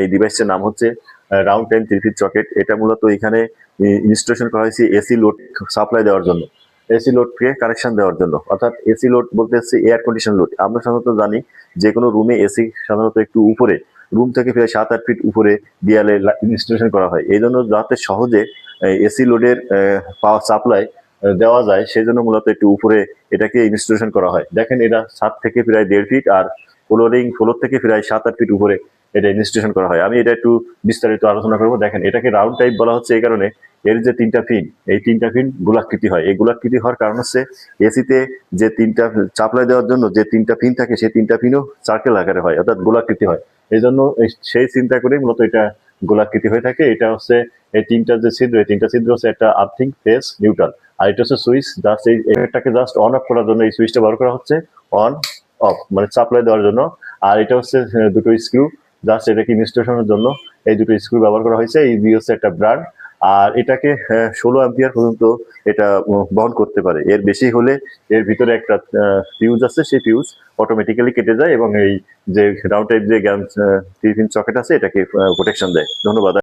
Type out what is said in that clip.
এই ডিভাইসের নাম হচ্ছে round time three fit socket এটা মূলত এখানে ইনস্টলেশন করা হয়েছে এসি লোড সাপ্লাই দেওয়ার জন্য। এসি লোডকে কানেকশন দেওয়ার জন্য। অর্থাৎ এসি লোড বলতে হচ্ছে এয়ার কন্ডিশন লোড আমরা সাধারণত জানি যে কোনো রুমে এসি সাধারণত একটু উপরে রুম থেকে প্রায় সাত, আট ফিট উপরে দেয়ালে ইনস্টলেশন করা হয়। এই জন্য যাতে সহজে এসি লোডের পাওয়ার সাপ্লাই দেওয়া যায়, সেই জন্য মূলত একটু উপরে এটাকে ইনস্টলেশন করা হয়। দেখেন, এটা সাত থেকে প্রায় দেড় ফিট আর ফ্লোরিং ফ্লোর থেকে প্রায় সাত, আট ফিট উপরে এটা ইনস্টলেশন করা হয়। আমি এটা একটু বিস্তারিত আলোচনা করব। দেখেন, এটাকে রাউন্ড টাইপ বলা হচ্ছে এই কারণে। এর যে তিনটা ফিন এই তিনটা ফিন গোলাকৃতি হয়। এই গোলাকৃতি হওয়ার কারণ হচ্ছে এসিতে যে তিনটা চাপলাই দেওয়ার জন্য যে তিনটা ফিন থাকে, সেই তিনটা ফিনও সার্কেল আকারে হয়, অর্থাৎ গোলাকৃতি হয়। এই জন্য সেই চিন্তা করে মূলত এটা গোলাকৃতি হয়ে থাকে। এটা হচ্ছে, এই তিনটা যে ছিদ্র, এই তিনটা ছিদ্র হচ্ছে একটা আর্থিং ফেস নিউট্রাল আর এটা হচ্ছে সুইচ জাস্ট এই এটাকে জাস্ট অন অফ করার জন্য এই সুইচটা ব্যবহার করা হচ্ছে অন অফ মানে সাপ্লাই দেওয়ার জন্য। আর এটা হচ্ছে দুটো স্ক্রু জাস্ট এটাকে ইনস্টলেশনের জন্য? এই দুটো স্ক্রু ব্যবহার করা হয়েছে। এই দিয়ে হচ্ছে একটা ব্রান্ড আর এটাকে ষোলো অ্যাম্পিয়ার পর্যন্ত এটা বহন করতে পারে। এর বেশি হলে এর ভিতরে একটা ফিউজ আছে। সেই ফিউজ অটোমেটিক্যালি কেটে যায় এবং এই যে রাউন্ড টাইপ যে গ্যান টিফিন চকেট আছে, এটাকে প্রোটেকশন দেয়। ধন্যবাদ।